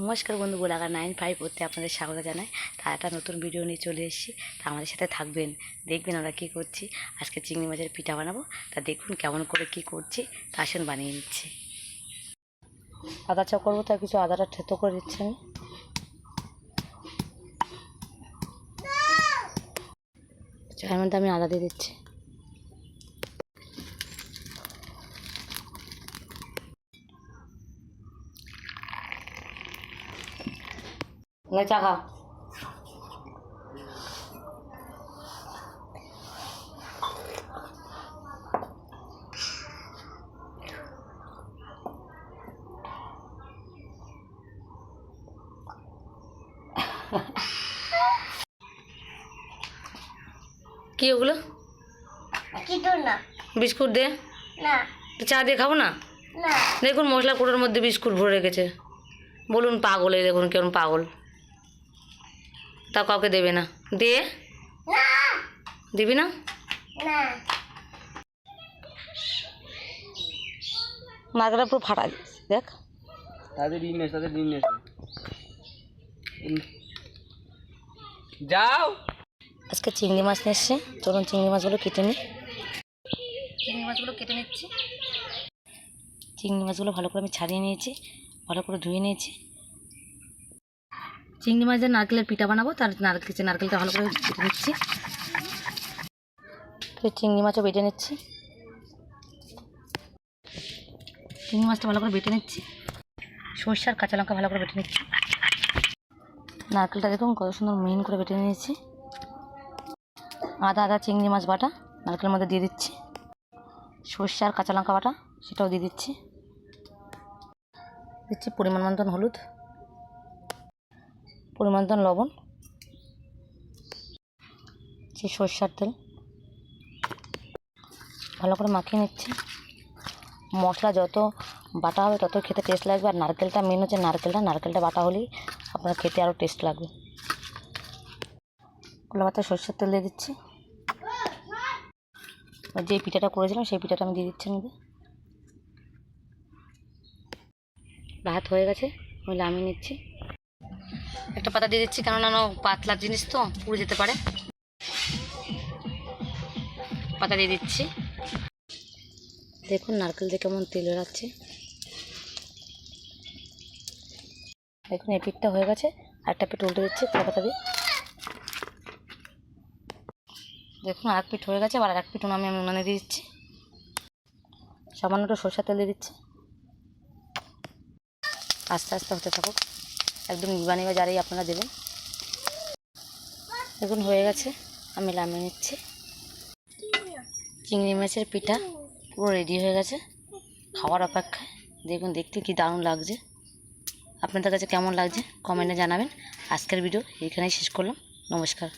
নমস্কার বন্ধু, Golaghat nine five করতে আপনাদের স্বাগত জানাই। তা একটা নতুন ভিডিও নিয়ে চলে এসেছি। তা আমাদের সাথে থাকবেন, দেখবেন আমরা কী করছি। আজকে চিংড়ি মাছের পিঠা বানাবো। তা দেখুন কেমন করে কী করছি, তা আসেন বানিয়ে নিচ্ছি। আদা চা করব তার কিছু আদাটা থেতো করে দিচ্ছি আমি। চায়ের মধ্যে আমি আদা দিয়ে দিচ্ছি। না চা খা কি ওগুলো না বিস্কুট দে না চা দিয়ে খাব না না দেখুন মশলা কুটোর মধ্যে বিস্কুট ভরে রেখেছে বলুন পাগল এই দেখুন কেমন পাগল তা কাউকে দেবে না। দিয়ে? দিবি না? মার্কেটটা পুরো ফাটা দেখ। তাদের ঋণ আছে তাদের ঋণ আছে যাও। আজকে চিংড়ি মাছ নিয়ে এসছে। চলুন চিংড়ি মাছগুলো কেটে নিই। চিংড়ি মাছগুলো কেটে নিচ্ছি। চিংড়ি মাছগুলো ভালো করে আমি ছাড়িয়ে নিয়েছি ভালো করে ধুয়ে নিয়েছি। চিংড়ি মাছ দিয়ে নারকেলের পিঠা বানাবো, তার নারকেল নারকেলটা ভালো করে বেটে নিচ্ছি। চিংড়ি মাছও বেটে নিচ্ছি। চিংড়ি মাছটা ভালো করে বেটে নিচ্ছি। সর্ষে আর কাঁচা লঙ্কা ভালো করে বেটে নিচ্ছি। নারকেলটা দেখুন কত সুন্দর মিহিন করে বেটে নিয়েছি। আদা আদা চিংড়ি মাছ বাটা নারকেলের মধ্যে দিয়ে দিচ্ছি। সর্ষে আর কাঁচা লঙ্কা বাটা সেটাও দিয়ে দিচ্ছি। দিচ্ছি পরিমাণ মতন হলুদ। পরিমাণ লবণ দিচ্ছি সর্ষার তেল। ভালো করে মাখিয়ে নিচ্ছি। মশলা যত বাটা হবে তত খেতে টেস্ট লাগবে। আর নারকেলটা মেন হচ্ছে নারকেলটা। নারকেলটা বাটা হলেই আপনার খেতে আরও টেস্ট লাগবে। কুলা পাতা সর্ষের তেল দিয়ে দিচ্ছি। যে পিঠাটা করেছিলাম সেই পিঠাটা আমি দিয়ে দিচ্ছি মধ্যে। ভাত হয়ে গেছে আমি নিচ্ছি। একটা পাতা দিয়ে দিচ্ছি, কেননা পাতলা জিনিস তো, পুড়ে যেতে পারে। পাতা দিয়ে দিচ্ছি। দেখুন, নারকেল দিয়ে কেমন তেল বেরাচ্ছে। দেখুন, এই পিঠটা হয়ে গেছে। আরেকটা পিঠ উল্টে দিচ্ছি পাতা দিয়ে। দেখুন আর এক পিঠ হয়ে গেছে আবার আর এক পিঠ আমি উনানে দিয়ে দিচ্ছি। সামান্য একটু সরষের তেল দিয়ে দিচ্ছি। আস্তে আস্তে হতে থাকুক। একদম বা যারাই আপনারা দেবেন। দেখুন, হয়ে গেছে। আমি নামিয়ে নিচ্ছি। চিংড়ি মাছের পিঠা পুরো রেডি হয়ে গেছে। খাওয়ার অপেক্ষায়। দেখুন, দেখতে কি দারুণ লাগছে। আপনাদের কাছে কেমন লাগছে? কমেন্টে জানাবেন। আজকের ভিডিও এখানেই শেষ করলাম। নমস্কার।